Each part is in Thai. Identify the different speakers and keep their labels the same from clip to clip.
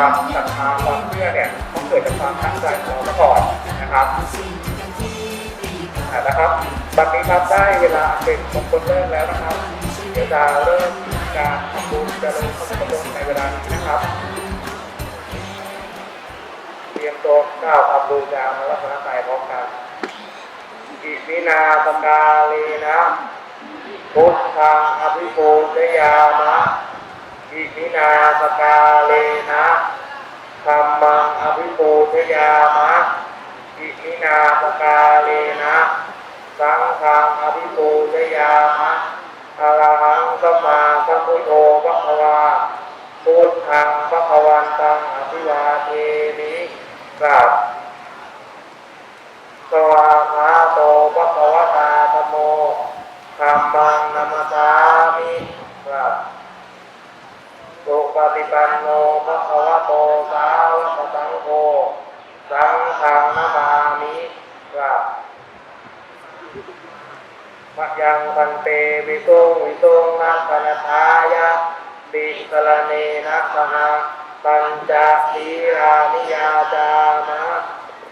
Speaker 1: ความศรัทธาความเชื่อเนี่ยต้องเกิดจากความตั้งใจของเราก่อนนะครับนะครับบัดนี้ครับได้เวลาเป็นมงคลเริ่มแล้วนะครับ เดี๋ยวจะเริ่มการทำบุญจริญพระพุทธมนต์ในเวลานี้นะครับ เตรียมตัวก้าวทำบูชามาลักษณะกายพร้อมกันอิมินาปกาลีนะพุทธังอภิปูชยามะ อิทินาสกาเลนะธรรมังอภิปูชยามะอิทินาสกาเลนะ สังฆังอภิปูชยามะอะระหังสัมมาสัมพุทโธพระวา พุทธังพระควันตังอภิวาเทมิกราบสวาคาโตพระควตาธมโมธรรมังนัมสามิกราบสุปฏิปันโนพระควโตสาวกสังโฆสังฆังนามามิกราบ มะยังพันเตวิตุงวิตุงนักขณทายะติสลเนนักขหะปัญจศีรานิยาจามะ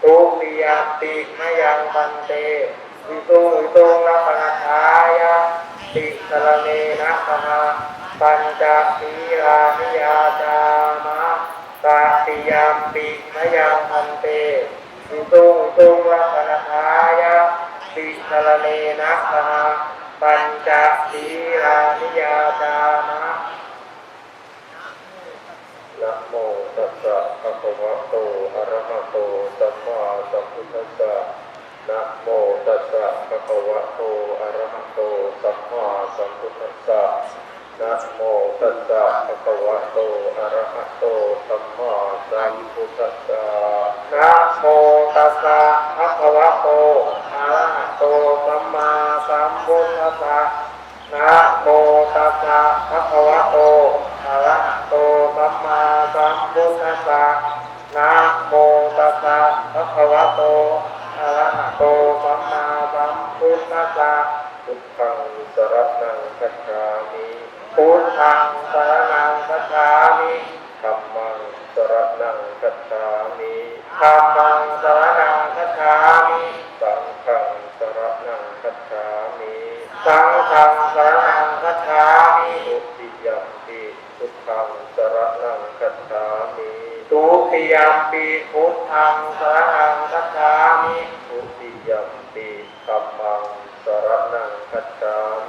Speaker 1: ทุติยมปิมะยังพันเตวิตุงวิตุงนักขณทายะติสลเนนักขหะปัญจศีรานิยาจามะต ติยมปิมะยังพันเตวิตุงตุงนักขณทายะติสรเนนะสหปัญจศีรานิยาจามะนะโมตัสสะภะคะวะโตอะระหะโตสัมมาสัมพุทธัสสะนะโมตัสสะภะคะวะโตอะระหะโตสัมมาสัมพุทธัสสะ นะโมตัสสะภะคะวะโต อะระหะโต สัมมาสัมพุทธัสสะนะโมตัสสะภะคะวะโต อะระหะโต สัมมาสัมพุทธัสสะนะโมตัสสะภะคะวะโต อะระหะโต สัมมาสัมพุทธัสสะนะโมตัสสะภะคะวะโต อะระหะโต สัมมาสัมพุทธัสสะพุทธังสรณังคัจฉามิ พุทธังสรณังคัจฉามิธัมมังสรณังคัจฉามิธัมมังสรณังคัจฉามิสังฆังสรณังคัจฉามิสังฆังสรณังคัจฉามิทุติยัมปิพุทธังสรณังคัจฉามิทุติยัมปิพุทธังสรณังคัจฉามิทุติยัมปิธัมมังสรณังคัจฉามิ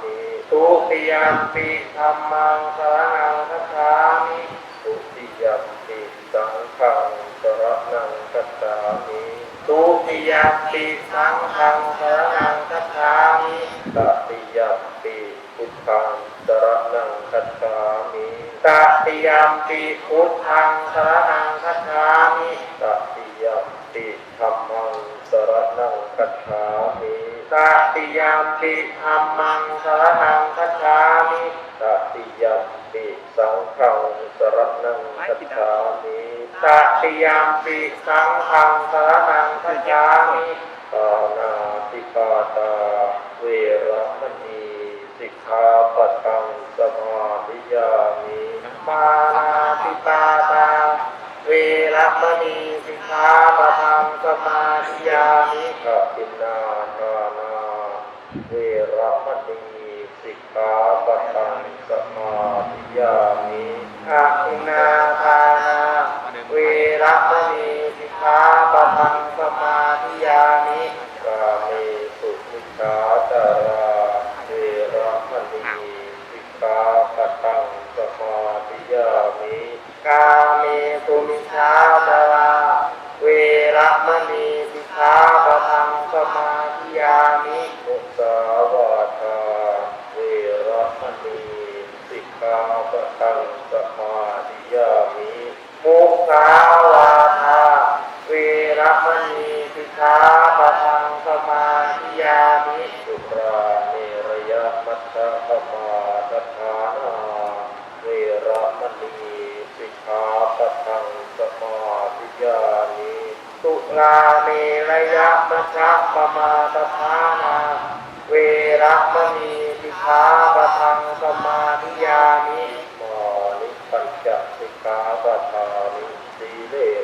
Speaker 1: ติยัมปิธัมมังสรณังคัจฉามิทุติยัมปิสังฆังสรณังคัจฉามิทุติยัมปิสังฆังสรณังคัจฉามิตติยัมปิพุทธังสรณังคัจฉามิตติยัมปิพุทธังสรณัง สุราเมระยะมัชะปมาตฐานา เวระมณีสิกขาปะทังสมาธิยานิมานิปัญจสิกขาปะทานิ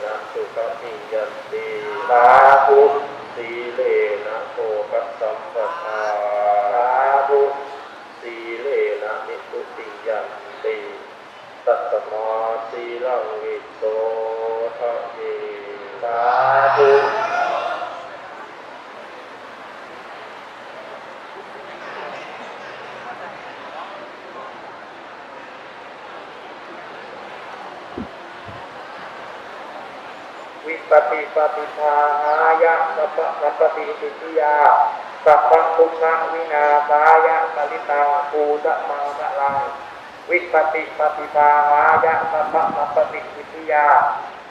Speaker 1: นะสุขติยันติ
Speaker 2: สาธุ
Speaker 1: สีเลนะโภคสัมปทา
Speaker 2: สาธุ
Speaker 1: สีเลนะนิพุติยันติตัตมาสีลังวิโสทะเย
Speaker 2: สาติ ปปิปฏิภาหายะสัพพะสัพพติสิทธิยาสัพพะทุกขวินาศายะสลิตังปูตะมังสลังวิปปิปฏิภาหายะสัพพะสัพพติสิทธิยา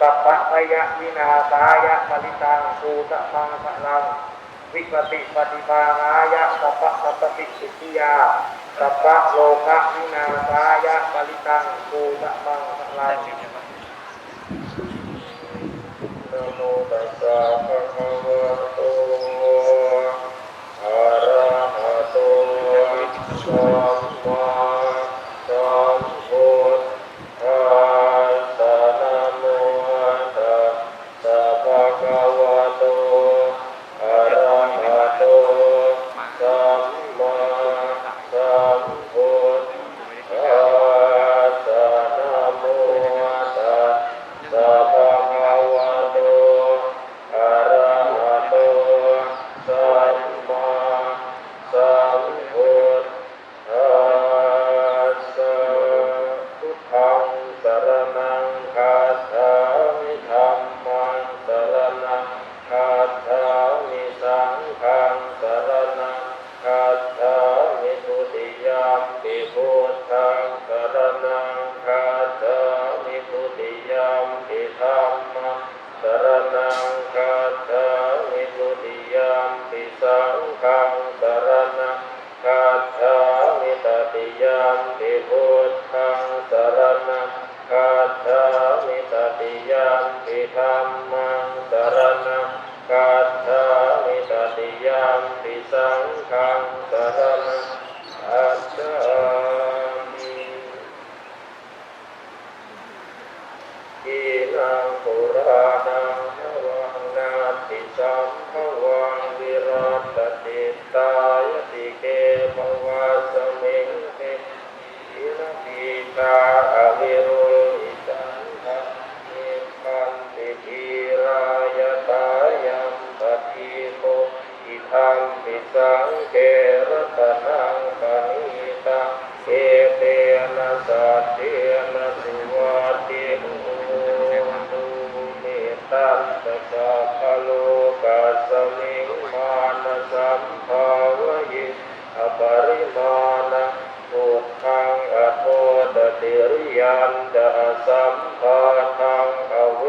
Speaker 2: สัพพะพยะวินาสายะปริตังปูตะมังสลัง วิปติปฏิภาหายะสัพพะสัพพติสิทธิยาสัพพะโลกะวินาสายะปริตังปูตะมังสลัง
Speaker 1: นะโมตัสสะภะคะวะระหะโตสัมมาสัมพุทธัสสะนะโมตัสสะภะคะวะโตอะระหะโตสัมมาสัมพุทธัสสะนะโมตัสสะภะคะวะโตอะระหะโตสัมมาสัมพุทธัสสะพุทธังสรณังคัจฉามิธัมมังสรณังคัจฉามิสังฆังสรณังคัจฉามิทุติยามปิพุทธังสรณังคัจฉามิทุติยามปิธัมมังสรณังคัจฉามิทุติยามปิสังฆังสรณังคัจฉามิตติยามปิพุทธังสรณัง คัจฉามิตติยามปิธรรมงสรณังคัจฉามิตติยามปิสังฆังสรณังคัจฉามิ กีนังปุรานังนวังนาติสัมภวังวิรัตติตายติเกภวะสมิงเตอินติตาอวิรุลิจันทะนิพันติทีรายตายัมปฏิโมอิทัมปิสังเกรตนังปณิตังเอเตนะสัตเตนะสุวัติโห ตุเมตั สัพพะโลกัสมิงมานะสัมภาวะยิอปริมาณะพุทธังอโทตติริยันตะสัมภาทังอเว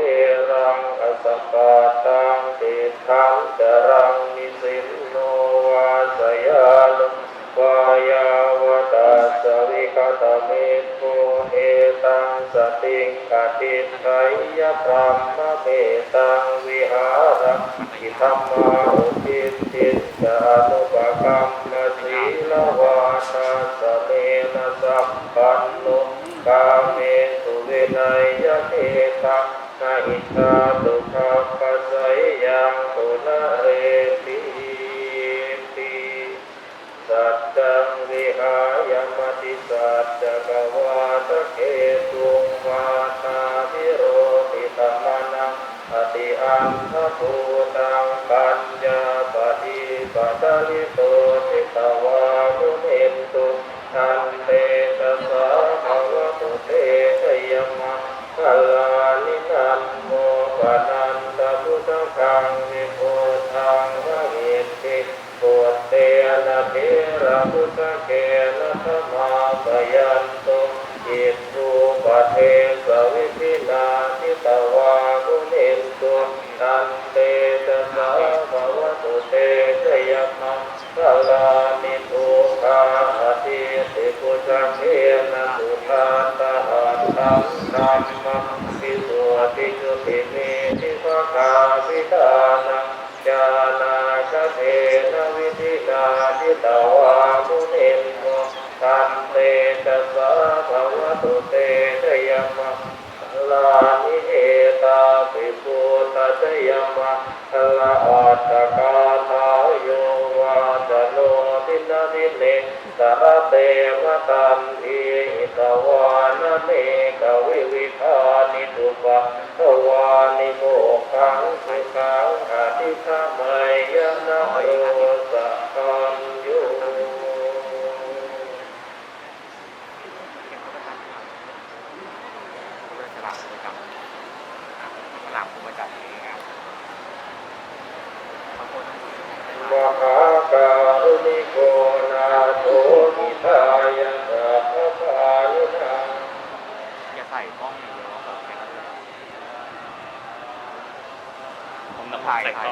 Speaker 1: รังอสัปปะตังติทังจรังนิสินโนวาสยานุวายาวตัสสวิคตเมโตเอตังสติงกติไทยพรหมเมตัง ธรรมาอุทิติจานุปกรรมศีลวานาสเมนะสัพพันโนกาเมสุวินัยยเทตังนาหิตาตุขัปปะไสยยังตุนะเรติติสัจจังวิหายมติสัจ ปั นะสุทาตาหัตังนัมมะ ฉลามผมประจำเองอะบางคน
Speaker 3: มหาการุณิโกนาโถมิทายะสัพพายุนัง
Speaker 1: อย่าใส่กล้องอย่างเดียวครับแค่นั้นเลยผมต้องถ่ายถ่าย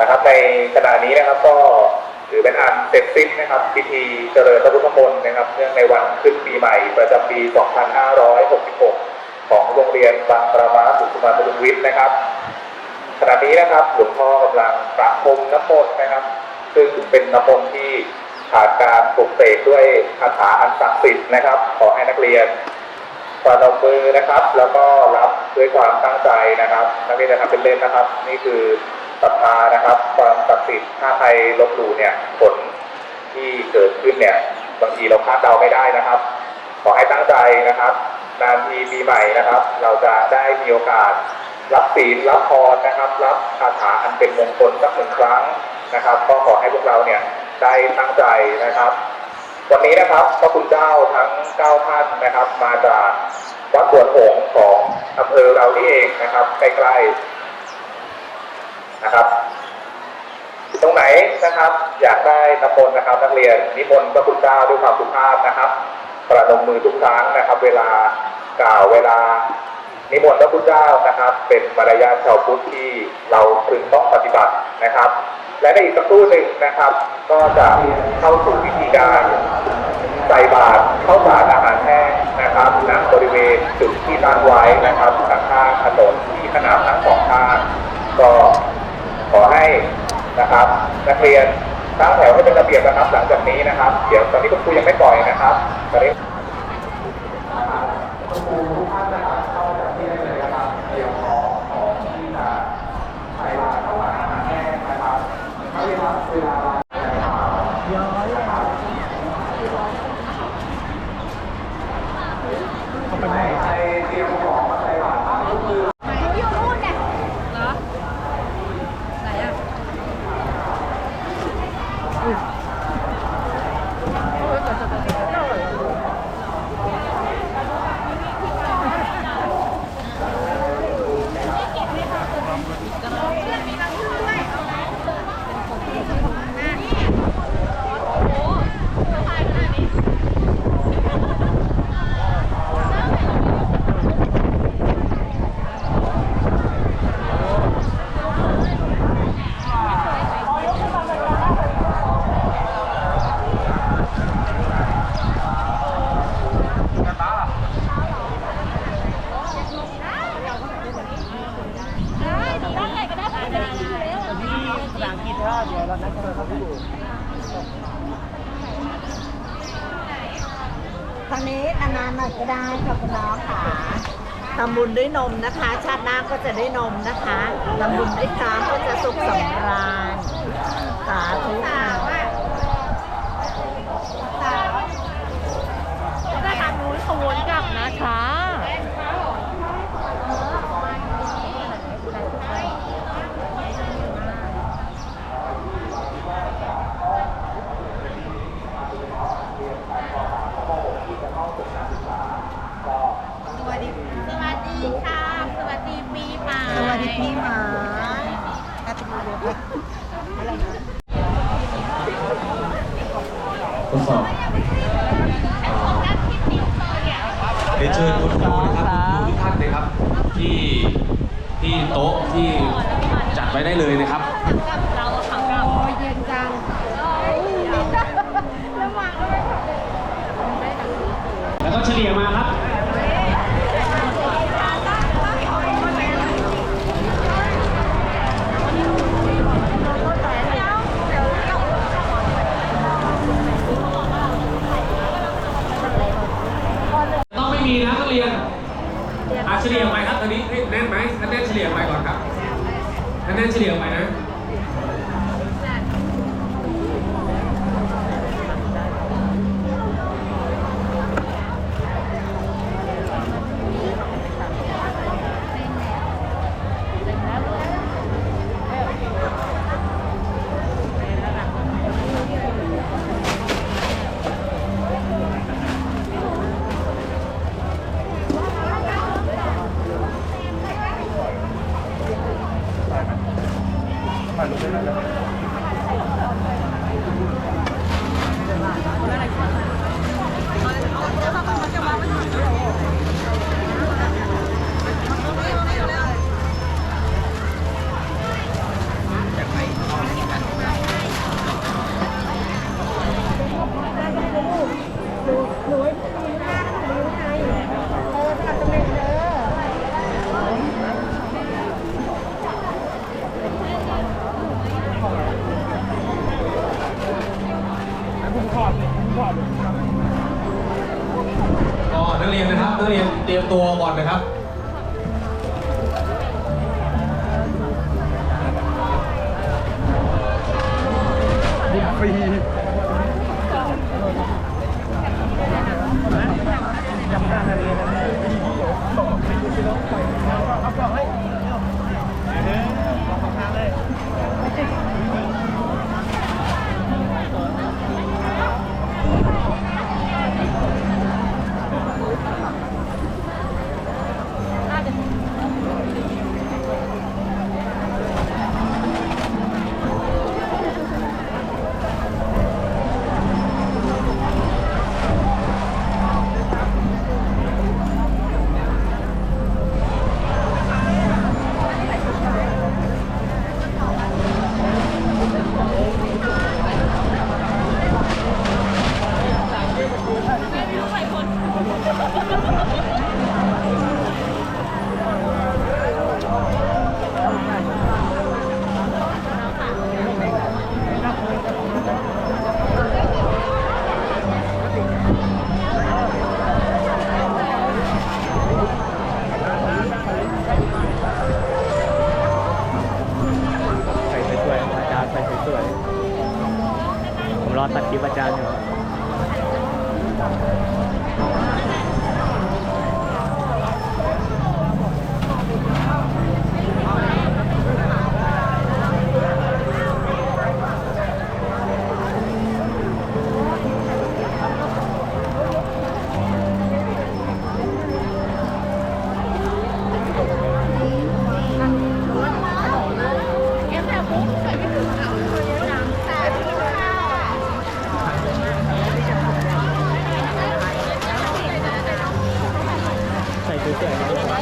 Speaker 3: นะครั
Speaker 2: บ ในขณะนี้นะครับก็ถือเป็นอันเสร็จสิ้นนะครับ พิธีเจริญพระพุทธมนต์นะครับ เนื่องในวันขึ้นปีใหม่ประจำปี 2566 ของโรงเรียนบางประมาสุขุมารบรุวิทย์นะครับขณะนี้นะครับหลวงพ่อกำลังประพรมน้ำมนต์นะครับ ซึ่งเป็นน้ำมนต์ที่ผ่านการปลุกเสกด้วยคาถาอันศักดิ์สิทธิ์นะครับ ขอให้นักเรียนประนมมือนะครับ แล้วก็รับด้วยความตั้งใจนะครับ นักเรียนจะทำเป็นเล่นนะครับ นี่คือ ศรัทธานะครับ ความศักดิ์สิทธิ์ถ้าใครลบหลู่เนี่ยผลที่เกิดขึ้นเนี่ยบางทีเราคาดเดาไม่ได้นะครับ ขอให้ตั้งใจนะครับนานทีปีใหม่นะครับ เราจะได้มีโอกาสรับศีลรับพรนะครับ รับคาถาอันเป็นมงคลสักหนึ่งครั้งนะครับ ก็ขอให้พวกเราเนี่ยได้ตั้งใจนะครับ วันนี้นะครับพระคุณเจ้าทั้งเก้าท่านนะครับ มาจากวัดสวนหงของอำเภอเรานี่เองนะครับใกล้ๆ นะครับตรงไหนนะครับ อยากได้ตะมนนะครับ นักเรียนนิมนต์พระคุณเจ้าด้วยความสุภาพนะครับ ประนมมือทุกครั้งนะครับ เวลากล่าวเวลานิมนต์พระพุทธเจ้านะครับ เป็นมารยาทชาวพุทธที่เราพึงต้องปฏิบัตินะครับ และในอีกสักครู่หนึ่งนะครับ ก็จะเข้าสู่วิธีการใส่บาตรเข้าสารอาหารแห้งนะครับณบริเวณจุดที่ตั้งไว้นะครับทางข้างถนนที่ขนาดทั้งสองข้างก็ ขอให้นะครับ นักเรียนตั้งแถวให้เป็นระเบียบนะครับ หลังจากนี้นะครับ เดี๋ยวตอนนี้คุณครูยังไม่ปล่อยนะครับตอนนี้
Speaker 4: แน่นเฉลี่
Speaker 5: ยออกไปนะ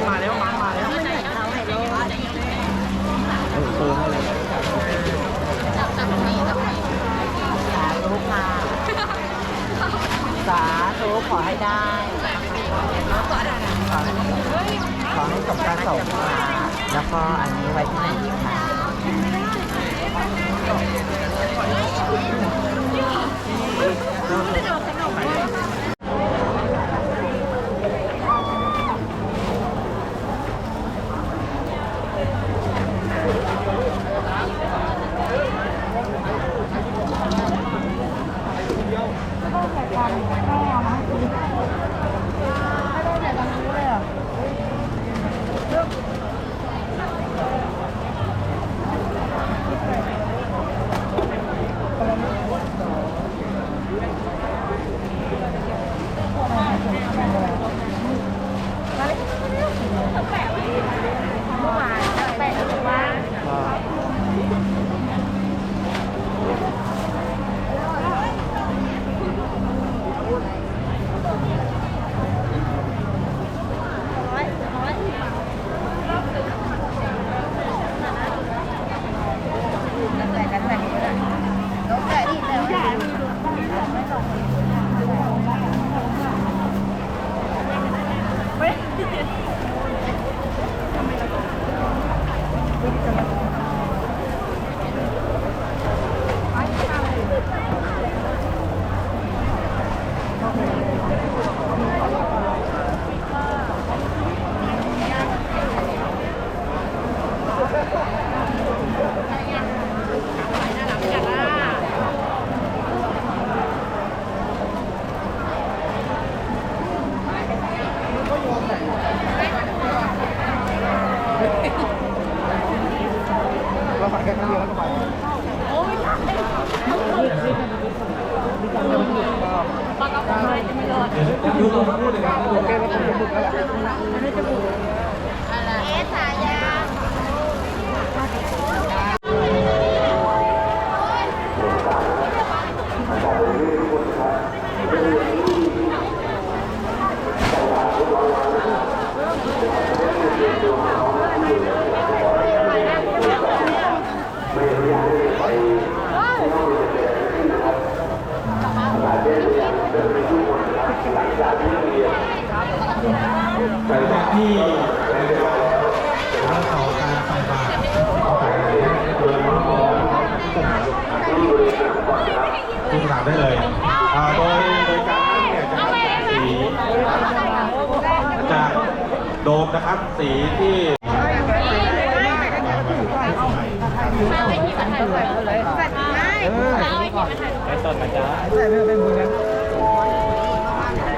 Speaker 5: มาแล้
Speaker 6: ว
Speaker 4: มา
Speaker 6: มาแล้
Speaker 7: วเออ
Speaker 8: โต
Speaker 4: มาแล้
Speaker 8: ว
Speaker 5: สาธุค่ะ สาธุขอให้ได้ ขอให้สมประสงค์ค่ะแล้วก็อันนี้ไว้ที่
Speaker 7: ไห
Speaker 6: น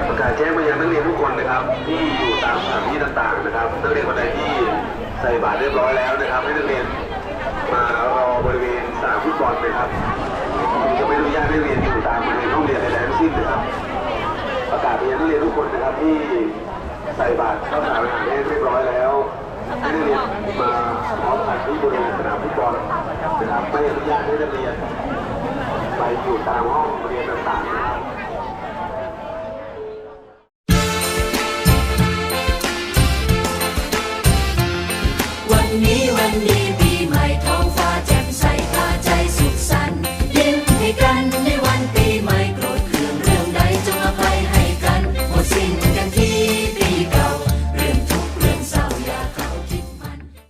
Speaker 6: ประกาศแจ้งมายังนักเรียนทุกคนนะครับ ที่อยู่ตามสถานที่ต่างๆนะครับนักเรียนคนใดที่ใส่บาตรเรียบร้อยแล้วนะครับ ให้นักเรียนมารอบริเวณสนามฟุตบอลนะครับจะไม่อนุญาตให้เรียนอยู่ตามบริเวณห้องเรียนใดๆทั้งสิ้นนะครับ ประกาศไปยังนักเรียนทุกคนนะครับที่ใส่บาตรเข้าสนามอาหารเรียบร้อยแล้วให้นักเรียนมาพร้อมกันที่บริเวณสนามฟุตบอลนะครับไม่อนุญาตให้นักเรียน ไปอยู่ตามห้องเรียนต่างๆนะครับ
Speaker 9: วันนี้